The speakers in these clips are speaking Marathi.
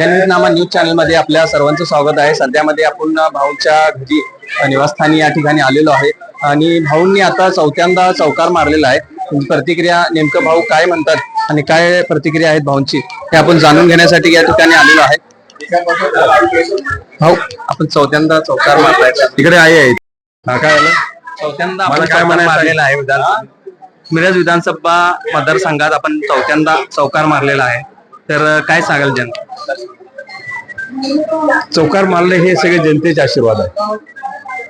जनविधनामा न्यूज चॅनलमध्ये आपल्या सर्वांचं स्वागत आहे. सध्यामध्ये आपण भाऊच्या घरी निवासस्थानी या ठिकाणी आलेलो आहे. आणि भाऊंनी आता चौथ्यांदा चौकार मारलेला आहे. तुमची प्रतिक्रिया नेमकं भाऊ काय म्हणतात आणि काय प्रतिक्रिया आहेत भाऊंची हे आपण जाणून घेण्यासाठी या ठिकाणी आलेलो आहे. भाऊ आपण चौथ्यांदा चौकार मारलाय. तिकडे आई आहेत हा काय झालं? चौथ्यांदा मला काय चौकार म्हणायचं? आहे? मारलेला आहे विधान मिरज विधानसभा मतदारसंघात आपण चौथ्यांदा चौकार मारलेला आहे. तर काय सांगाल जनता चौकार मारले हे सगळे जनतेचे आशीर्वाद आहेत.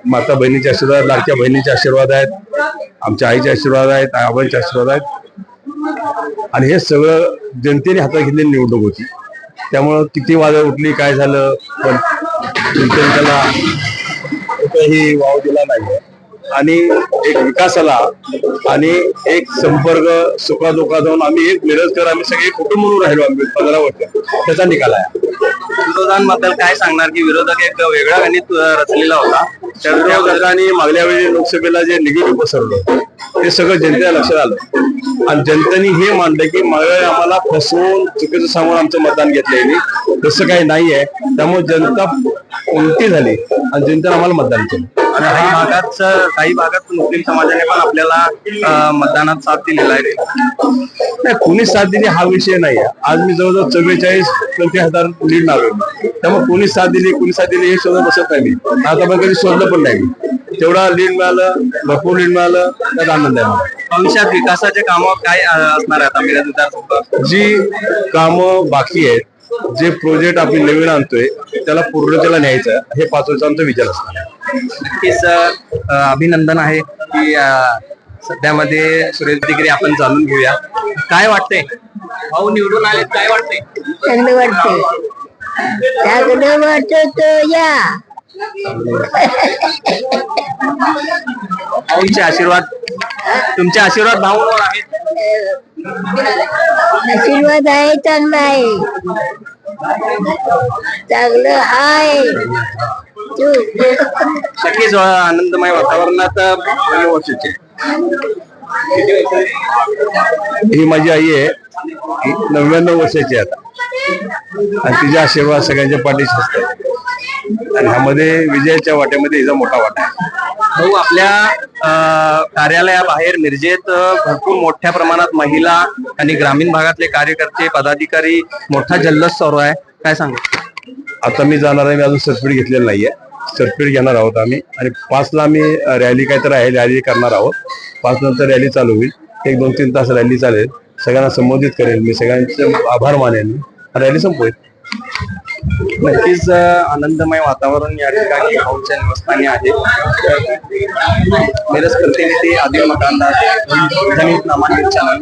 माता बहिणीचे आशीर्वाद लाडक्या बहिणीचे आशीर्वाद आहेत आमच्या आईचे आशीर्वाद आहेत आबांचे आशीर्वाद आहेत. आणि हे सगळं जनतेने हातात घेतलेली निवडणूक होती. त्यामुळं किती वादळ उठली काय झालं पण जनतेने त्याला कुठेही वाव दिला नाही. आणि एक विकासाला आणि एक संपर्क सुखादुखात जाऊन आम्ही एक मिरजकर आम्ही सगळे कुटुंब म्हणून राहिलो आम्ही पंधरा वर्ष. त्याचा निकाल आहे. विरोधांबद्दल काय सांगणार की विरोधक एक वेगळा गणित रचलेला होता. त्या विरोधकांनी मागल्या वेळी लोकसभेला जे निगेटिव्ह पसरलं ते सगळं जनतेला लक्षात आलं. आणि जनतेने हे मानलं की मागल्या वेळी आम्हाला फसवून चुकीचं सांगून आमचं मतदान घेतलंय तसं काही नाहीये. त्यामुळे जनता उलटी झाली आणि जनतेने आम्हाला मतदान केलं. आणि काही भागात काही भागात मुस्लिम समाजाने पण आपल्याला मतदानात साथ दिलेला आहे. नाही कोणी साथ दिली हा विषय नाही आज मी जवळजवळ चव्वेचाळीस पंचवीस हजार लीड लावलो त्यामुळे कोणी साथ दिली कोणी साथ दिली हे शोधत बसत नाही मी. आता पण कधी शोधलं पण नाही. तेवढा लीड मिळालं भरपूर लीड मिळालं त्यात आनंद आहे भविष्यात विकासाचे कामं काय असणार आहेत जी कामं बाकी आहेत जे प्रोजेक्ट आपण नवीन आणतोय त्याला पूर्णतेला न्यायचं. हे पाच वर्षांचा आमचा विचार असणार आहे. नक्कीच अभिनंदन आहे की सध्यामध्ये सुरेश दिगरी आपण जाणून घेऊया. काय वाटतंय? भाऊ निवडून आले काय वाटतंय? चांगलं वाटतंय. चांगलं वाटत या. भाऊंचे आशीर्वाद तुमचे आशीर्वाद भाऊंवर आहेत. आशीर्वाद आहे चांगला आहे चांगलं आहे तू नक्कीच आनंदमय वातावरणात वर्षाचे. ही माझी आई आहे. ही नव्याण्णव वर्षाची आहे आता. आणि तिच्या आशीर्वाद सगळ्यांच्या पाठीशी असतात. आणि ह्यामध्ये विजयाच्या वाट्यामध्ये हिचा मोठा वाटा आहे. भाऊ आपल्या कार्यालयाबाहेर मिरजेत भरपूर मोठ्या प्रमाणात महिला आणि ग्रामीण भागातले कार्यकर्ते पदाधिकारी मोठा जल्लोष सुरू आहे. काय सांगू? आता मी जाणार आहे मी अजून सर्टिफिकेट घेतलेलं नाहीये. सर्टिफिकेट घेणार आहोत आम्ही. आणि पाचला आम्ही रॅली काहीतरी आहे रॅली करणार आहोत. पाच नंतर रॅली चालू होईल. एक दोन तीन तास रॅली चालेल. सगळ्यांना संबोधित करेल. मी सगळ्यांचे आभार मानेन. रॅली संपवेल नक्कीच आनंदमय वातावरण या ठिकाणी भाऊच्या निवासस्थानी आहे. मिरज प्रतिनिधी आदिल मकानदार जमीन नामांकित चॅनल